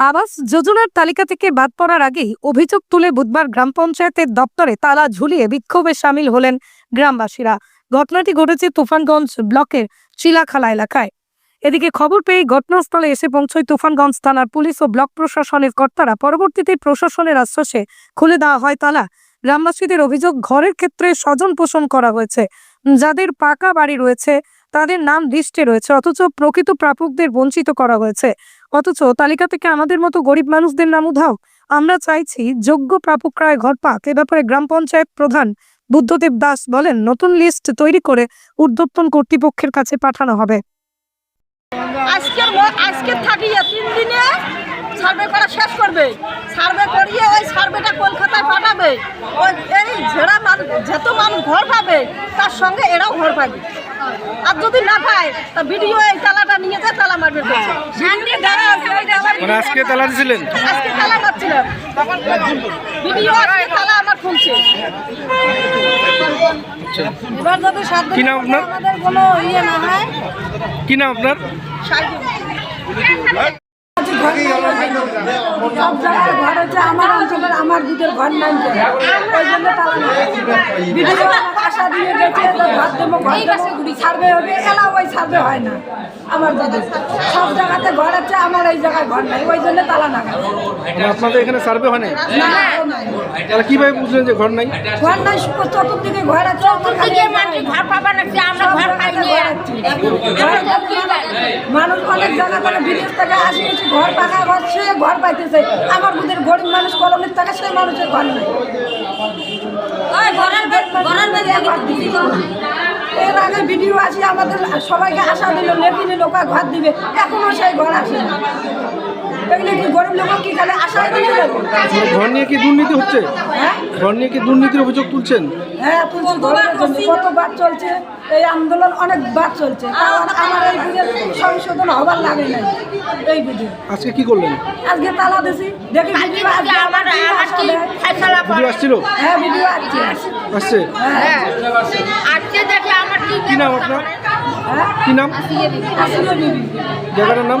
আবাস যোজনার তালিকা থেকে বাদ পড়ার আগেই অভিযোগ তুলে বুধবার গ্রাম পঞ্চায়েতের দপ্তরে তালা ঝুলিয়ে বিক্ষোভে সামিল হলেন গ্রামবাসীরা। ঘটনাটি ঘটেছে তুফানগঞ্জ ব্লকের চিলাখালা এলাকায়। এদিকে খবর পেয়ে ঘটনাস্থলে এসে পৌঁছয় তুফানগঞ্জ থানার পুলিশ ও ব্লক প্রশাসনের কর্তারা। পরবর্তীতে প্রশাসনের আশ্বাসে খুলে দেওয়া হয় তালা। গ্রামবাসীদের অভিযোগ, ঘরের ক্ষেত্রে স্বজন পোষণ করা হয়েছে। যাদের পাকা বাড়ি রয়েছে তাদের নাম লিস্টে রয়েছে। অথচ প্রকৃত প্রাপকদের বঞ্চিত করা হয়েছে। অথচ তালিকা থেকে আমাদের মতো গরিব মানুষদের নাম উধাও। আমরা চাইছি যোগ্য প্রাপকরায় ঘর পাক। এ ব্যাপারে গ্রাম পঞ্চায়েত প্রধান বুদ্ধদেব দাস বলেন, নতুন লিস্ট তৈরি করে ঊর্ধ্বতন কর্তৃপক্ষের কাছে পাঠানো হবে। সার্ভে কলকাতায় পাঠাবে। যেটা মানুষ যত মানুষ ঘর পাবে, তার সঙ্গে এরাও ঘর পাবে। আর যদি না পায় তা ভিডিও এই তালাটা নিয়ে যায় তালা মারবে করছে। মানে আজকে তালা দিয়েছিলেন আজকে তালা মারছিলাম ভিডিও আজকে তালা আমার খুলছে। এবার যদি সাত কি নাম আপনার? আমাদের কোনো ইয়ে না হয়। কি নাম আপনার? সব জায়গায় ঘর হচ্ছে আমার অঞ্চলের আমার দিকের ঘর নাই ওই জন্য তালা আশা দিয়ে গেছে যে দেবো ঘর দেবো সার্ভে হবে এলা ওই সার্ভে হয় না। আমার দিদি সব জায়গাতে ঘর আছে আমার এই জায়গায় ঘর নাই ওই জন্য তালা না আপনাদের এখানে সার্ভে হয় নাই? তাহলে কীভাবে বুঝলেন যে ঘর নাই? ঘর নাই চতুর্দিকে ঘর আছে আমার খালি ঘর পাবা না আমরা ঘর পাইনি? ঘর আছে। ঘর আছে। মানুষ অনেক জায়গা থেকে বিদেশ থেকে আসে এসে ঘর পাকা ঘর সে ঘর পাইতেছে। আমার বুদের গরিব মানুষ কলোনির থেকে সেই মানুষের ঘর নাই। ওই ঘরের ঘরের। এর আগে ভিডিও আসি আমাদের সবাইকে আশা দিল নেকি লোকা ঘর দিবে। এখনও সেই ঘর আসে ঘর নিয়ে কি দুর্নীতি হচ্ছে? হ্যাঁ? ঘর নিয়ে কি দুর্নীতির অভিযোগ তুলছেন? হ্যাঁ কতবার চলছে? এই আন্দোলন অনেকবার চলছে। আমার এই বিলের সংশোধন হবার লাগে নাই এই বিধি আজকে কি করলেন? আজকে তালা দিছি। দেখি ভিডিও আজকে আমার আমার টিম আমার আসা কি দেয়। ভিডিও আসছিল? হ্যাঁ ভিডিও আসছে। আসছে? হ্যাঁ। আজকে দেখে আমার কি কি নাম আপনার? হ্যাঁ? কি নাম? জায়গাটার নাম?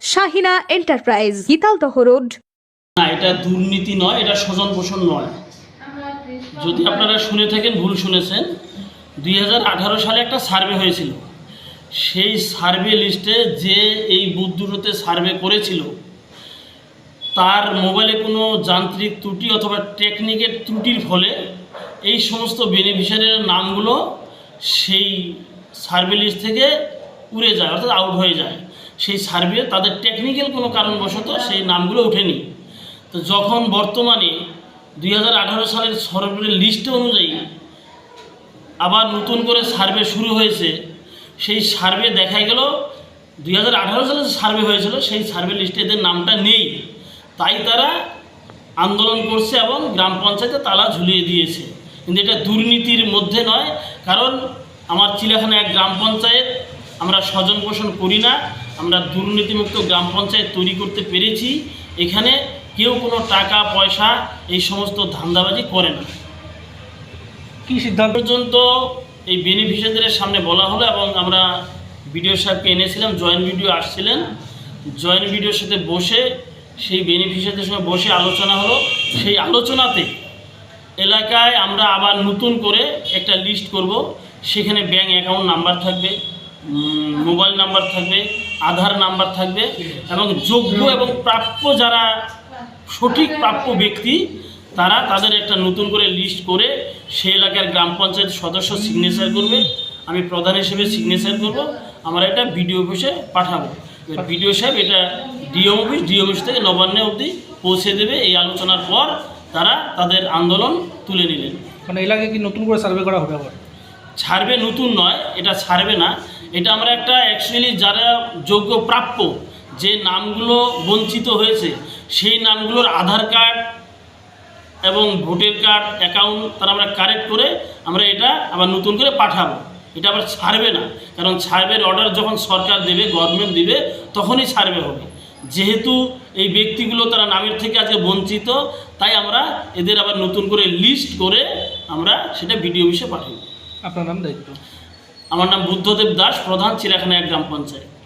Shahina enterprise, Gitaldaha road. না, এটা দুর্নীতি নয়, এটা স্বজন পোষণ নয়। যদি আপনারা শুনে থাকেন, ভুল শুনেছেন, দুই হাজার আঠারো সালে একটা সার্ভে হয়েছিল। সেই সার্ভে লিস্টে যে এই বুথ সার্ভে করেছিল, তার মোবাইলে কোনো যান্ত্রিক ত্রুটি অথবা টেকনিকের ত্রুটির ফলে এই সমস্ত বেনিফিশিয়ারির নামগুলো সেই সার্ভে লিস্ট থেকে উড়ে যায়, অর্থাৎ আউট হয়ে যায়। সেই সার্ভে তাদের টেকনিক্যাল কোনো কারণবশত সেই নামগুলো ওঠেনি। তো যখন বর্তমানে দুই হাজার আঠারো সালের সরকারের লিস্ট অনুযায়ী আবার নতুন করে সার্ভে শুরু হয়েছে, সেই সার্ভে দেখা গেল, দুই হাজার আঠারো সালে সার্ভে হয়েছিল সেই সার্ভে লিস্টে এদের নামটা নেই। তাই তারা আন্দোলন করছে এবং গ্রাম পঞ্চায়েতে তালা ঝুলিয়ে দিয়েছে। কিন্তু এটা দুর্নীতির মধ্যে নয়, কারণ আমার চিলাখানা এক গ্রাম পঞ্চায়েত, আমরা স্বজন পোষণ করি না। আমরা দুর্নীতিমুক্ত গ্রাম পঞ্চায়েত তৈরি করতে পেরেছি। এখানে কেউ কোনো টাকা পয়সা এই সমস্ত ধান্দাবাজি করে না। কি সিদ্ধান্ত? পর্যন্ত এই বেনিফিশিয়ারিদের সামনে বলা হলো এবং আমরা বিডিও সাহেবকে এনেছিলাম জয়েন্ট ভিডিও আসছিলেন। জয়েন্ট ভিডিওর সাথে বসে সেই বেনিফিশিয়ারিদের সঙ্গে বসে আলোচনা হলো। সেই আলোচনাতে এলাকায় আমরা আবার নতুন করে একটা লিস্ট করব। সেখানে ব্যাঙ্ক অ্যাকাউন্ট নাম্বার থাকবে মোবাইল নাম্বার থাকবে আধার নাম্বার থাকবে এবং যোগ্য এবং প্রাপ্য যারা সঠিক প্রাপ্য ব্যক্তি, তারা তাদের একটা নতুন করে লিস্ট করে সেই এলাকার গ্রাম পঞ্চায়েত সদস্য সিগনেচার করবে। আমি প্রধান হিসেবে সিগনেচার করব, আমরা এটা বিডিও অফিসে পাঠাবো। বিডিও সাহেব এটা ডিও অফিস ডিও অফিস থেকে নবান্নে অবধি পৌঁছে দেবে এই আলোচনার পর তারা তাদের আন্দোলন তুলে নিলেন। মানে এলাকায় কি নতুন করে সার্ভে করা হবে আবার? ছাড়বে নতুন নয়, এটা ছাড়বে না। এটা আমরা একটা অ্যাকচুয়ালি যারা যোগ্য প্রাপ্য, যে নামগুলো বঞ্চিত হয়েছে, সেই নামগুলোর আধার কার্ড এবং ভোটার কার্ড অ্যাকাউন্ট তারা আমরা কারেক্ট করে আমরা এটা আবার নতুন করে পাঠাবো। এটা আবার ছাড়বে না, কারণ সার্ভের অর্ডার যখন সরকার দেবে গভর্নমেন্ট দেবে, তখনই ছাড়বে হবে। যেহেতু এই ব্যক্তিগুলো তারা নামের থেকে আজকে বঞ্চিত, তাই আমরা এদের আবার নতুন করে লিস্ট করে আমরা সেটা বিডিও অফিসে পাঠাবো আপনার নাম দায়িত্ব? আমার নাম বুদ্ধদেব দাস প্রধান চিড়াখানা এক গ্রাম পঞ্চায়েত।